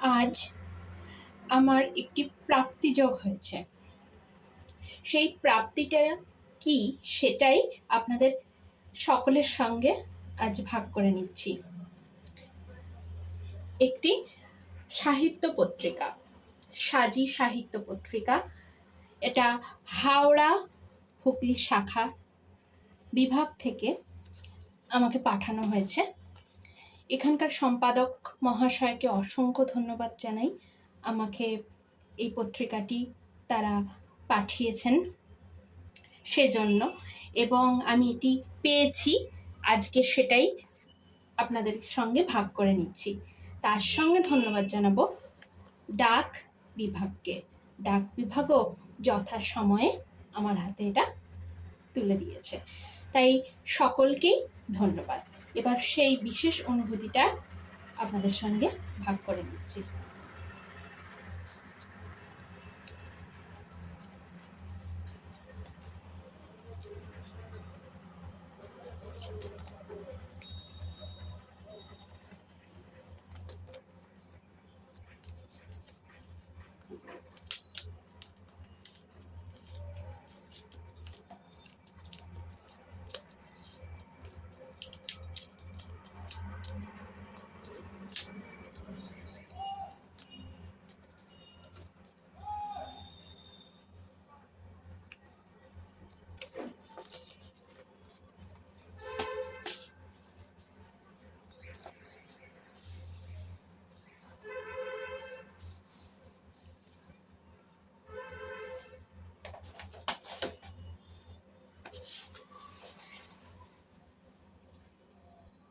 আজ আমার একটি প্রাপ্তিযোগ হয়েছে। সেই প্রাপ্তিটা কি সেটাই আপনাদের সকলের সঙ্গে আজ ভাগ করে নিচ্ছি। একটি সাহিত্য পত্রিকা, সাজি সাহিত্য পত্রিকা। এটা হাওড়া হুগলি শাখা বিভাগ থেকে আমাকে পাঠানো হয়েছে। এখানকার সম্পাদক মহাশয়কে অসংখ্য ধন্যবাদ জানাই। আমাকে এই পত্রিকাটি তারা পাঠিয়েছেন সেজন্য এবং আমি এটি পেয়েছি। আজকে সেটাই আপনাদের সঙ্গে ভাগ করে নিচ্ছি। তার সঙ্গে ধন্যবাদ জানাব ডাক বিভাগকে। ডাক বিভাগও যথাসময়ে আমার হাতে এটা তুলে দিয়েছে। তাই সকলকেই ধন্যবাদ। এবার সেই বিশেষ অনুভূতিটা আপনাদের সঙ্গে ভাগ করে নিচ্ছি।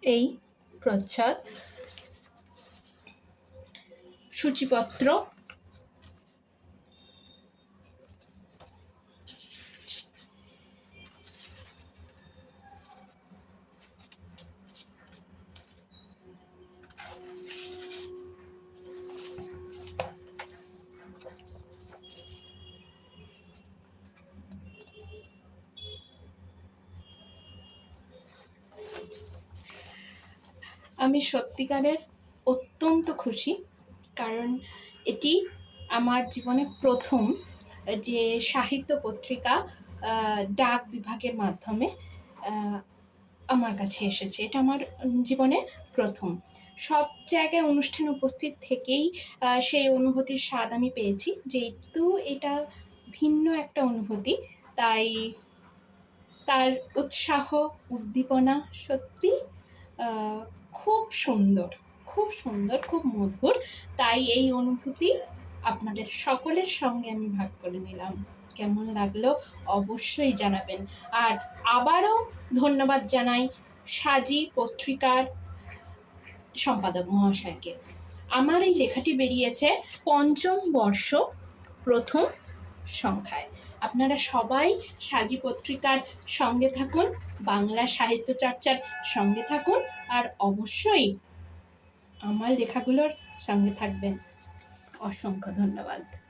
এই প্রচ্ছদ। সূচিপত্র আমি সত্যিকারের অত্যন্ত খুশি, কারণ এটি আমার জীবনে প্রথম যে সাহিত্য পত্রিকা ডাক বিভাগের মাধ্যমে আমার কাছে এসেছে। এটা আমার জীবনে প্রথম। সব জায়গায় অনুষ্ঠানে উপস্থিত থেকেই সেই অনুভূতির স্বাদ আমি পেয়েছি। যেহেতু এটা ভিন্ন একটা অনুভূতি, তাই তার উৎসাহ, উদ্দীপনা সত্যি খুব সুন্দর খুব সুন্দর, খুব মধুর। তাই এই অনুভূতি আপনাদের সকলের সঙ্গে আমি ভাগ করে নিলাম। কেমন লাগল অবশ্যই জানাবেন। আর আবারও ধন্যবাদ জানাই সাজি পত্রিকার সম্পাদক মহাশয়কে। আমার এই লেখাটি বেরিয়েছে পঞ্চম বর্ষ প্রথম সংখ্যায়। আপনারা সবাই সাজি পত্রিকার সঙ্গে থাকুন, বাংলা সাহিত্য চর্চার সঙ্গে থাকুন, আর অবশ্যই আমার লেখাগুলোর সঙ্গে থাকবেন। অসংখ্য ধন্যবাদ।